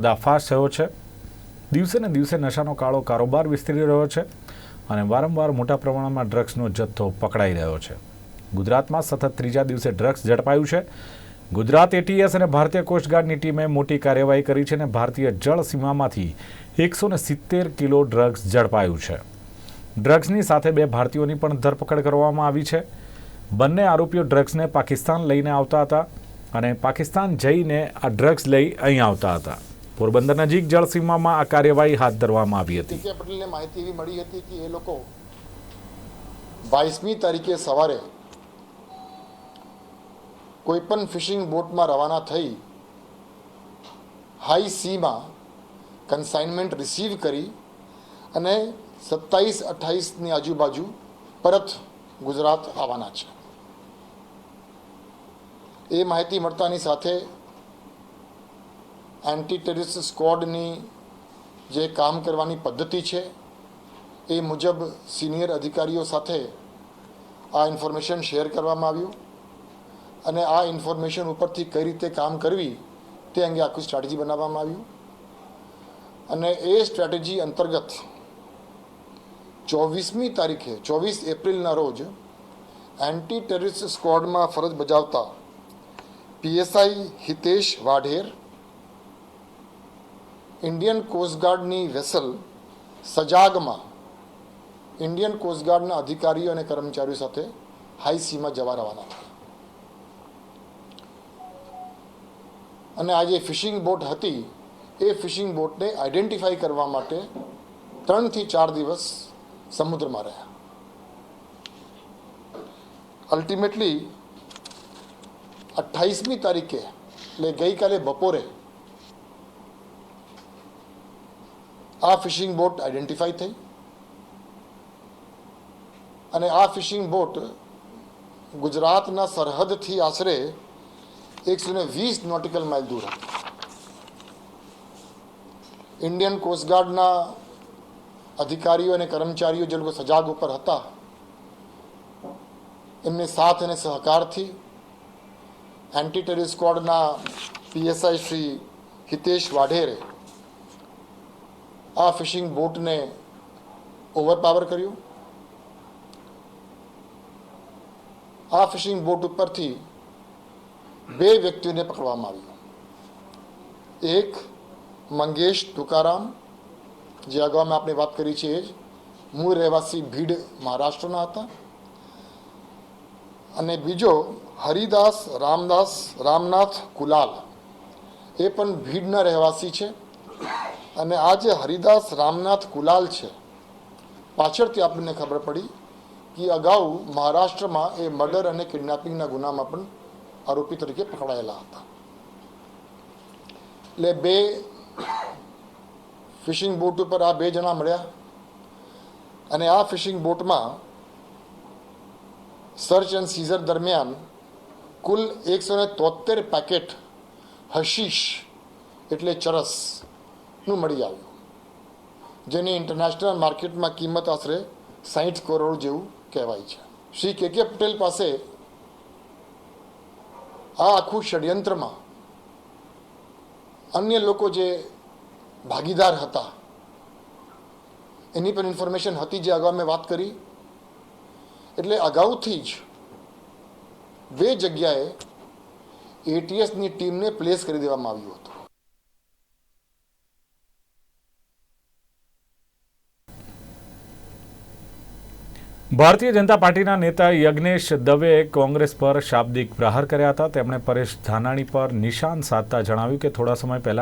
દાફાશ થયો છે. દિવસે ને દિવસે નશાનો કાળો કારોબાર વિસ્તરી રહ્યો છે અને વારંવાર મોટા પ્રમાણમાં ડ્રગ્સનો જથ્થો પકડાઈ રહ્યો છે. ગુજરાતમાં સતત ત્રીજા દિવસે ડ્રગ્સ ઝડપાયું છે. ગુજરાત એટીએસ અને ભારતીય કોસ્ટગાર્ડની ટીમે મોટી કાર્યવાહી કરી છે અને ભારતીય જળ સીમામાંથી એકસો ને સિત્તેર કિલો ડ્રગ્સ ઝડપાયું છે. ડ્રગ્સની સાથે બે ભારતીયોની પણ ધરપકડ કરવામાં આવી છે. બંને આરોપીઓ ડ્રગ્સને પાકિસ્તાન લઈને આવતા હતા અને પાકિસ્તાન જઈને આ ડ્રગ્સ લઈ અહીં આવતા હતા. પોરબંદર નજીક જળસીમામાં આ કાર્યવાહી હાથ ધરવામાં આવી હતી. કે પટેલને માહિતી એવી મળી હતી કે એ લોકો બાવીસમી તારીખે સવારે કોઈ પણ ફિશિંગ બોટમાં રવાના થઈ હાઈ સીમાં કન્સાઇનમેન્ટ રિસીવ કરી અને સત્તાવીસ અઠ્ઠાવીસની આજુબાજુ પરત ગુજરાત આવવાના છે. એ માહિતી મળતાની સાથે એન્ટી ટેરિસ સ્ક્વોડની જે કામ કરવાની પદ્ધતિ છે, એ મુજબ સિનિયર અધિકારીઓ સાથે આ ઇન્ફોર્મેશન શેર કરવામાં આવ્યું અને આ ઇન્ફોર્મેશન ઉપરથી કઈ રીતે કામ કરવી તે અંગે આખું સ્ટ્રેટેજી બનાવવામાં આવ્યું. અને એ સ્ટ્રેટેજી અંતર્ગત ચોવીસમી તારીખે, ચોવીસ એપ્રિલના રોજ એન્ટી ટેરરિસ્ટ સ્કવોડમાં ફરજ બજાવતા પીએસઆઈ હિતેશ વાઢેર ઇન્ડિયન કોસ્ટગાર્ડની વેસલ સજાગમાં ઇન્ડિયન કોસ્ટગાર્ડના અધિકારીઓ અને કર્મચારીઓ સાથે હાઈ સીમાં જવા રવાના થયા. અને આ જે ફિશિંગ બોટ હતી, એ ફિશિંગ બોટને આઈડેન્ટિફાઈ કરવા માટે ત્રણથી ચાર દિવસ સમુદ્રમાં રહ્યા. અલ્ટિમેટલી અઠ્ઠાવીસમી તારીખે એટલે ગઈકાલે બપોરે આ ફિશિંગ બોટ આઈડેન્ટિફાઈ થઈ. અને આ ફિશિંગ બોટ ગુજરાતના સરહદથી આશરે એકસો ને વીસ નોટિકલ માઇલ દૂર હતી. ઇન્ડિયન કોસ્ટગાર્ડના અધિકારીઓ અને કર્મચારીઓ જે લોકો સજાગ ઉપર હતા, એમને સાથ અને સહકારથી એન્ટી ટેરર સ્ક્વોડના પીએસઆઈ શ્રી હિતેશ વાઢેરે આ ફિશિંગ બોટને ઓવરપાવર કર્યું. આ ફિશિંગ બોટ ઉપરથી બે વ્યક્તિઓને પકડવામાં આવ્યું. એક મંગેશ તુકારામ, જે અગાઉ મેં આપણે વાત કરી છે એ જ મૂળ રહેવાસી ભીડ મહારાષ્ટ્રના હતા. અને બીજો હરિદાસ રામદાસ રામનાથ કુલાલ, એ પણ ભીડના રહેવાસી છે. અને આ જે હરિદાસ રામનાથ કુલાલ છે. પાછળથી આપણને ખબર પડી કે અગાઉ મહારાષ્ટ્રમાં એ મર્ડર અને કિડનેપિંગના ગુનામાં પણ આરોપી તરીકે પકડાયેલા હતા. એટલે બે ફિશિંગ બોટ ઉપર આ બે જણા મળ્યા અને આ ફિશિંગ બોટમાં સર્ચ એન્ડ સીઝર દરમિયાન કુલ એકસો તોતેર પેકેટ હશીશ એટલે ચરસ નું મળી આવ્યું. જેની ઇન્ટરનેશનલ માર્કેટમાં કિંમત આશરે સાહીઠ કરોડ જેવું કહેવાય છે. શ્રી કે કે પટેલ પાસે આ આખું ષડયંત્રમાં અન્ય લોકો જે ભાગીદાર હતા, એની પણ ઇન્ફોર્મેશન હતી જે અગાઉ મેં વાત કરી. એટલે અગાઉથી જ બે જગ્યાએ એટીએસની ટીમને પ્લેસ કરી દેવામાં આવ્યું હતું. ભારતીય જનતા પાર્ટીના નેતા યજ્ઞેશ દવેએ કોંગ્રેસ પર શાબ્દિક પ્રહાર કર્યા હતા. તેમણે પરેશ ધાનાણી પર નિશાન સાધતા જણાવ્યું કે થોડા સમય પહેલા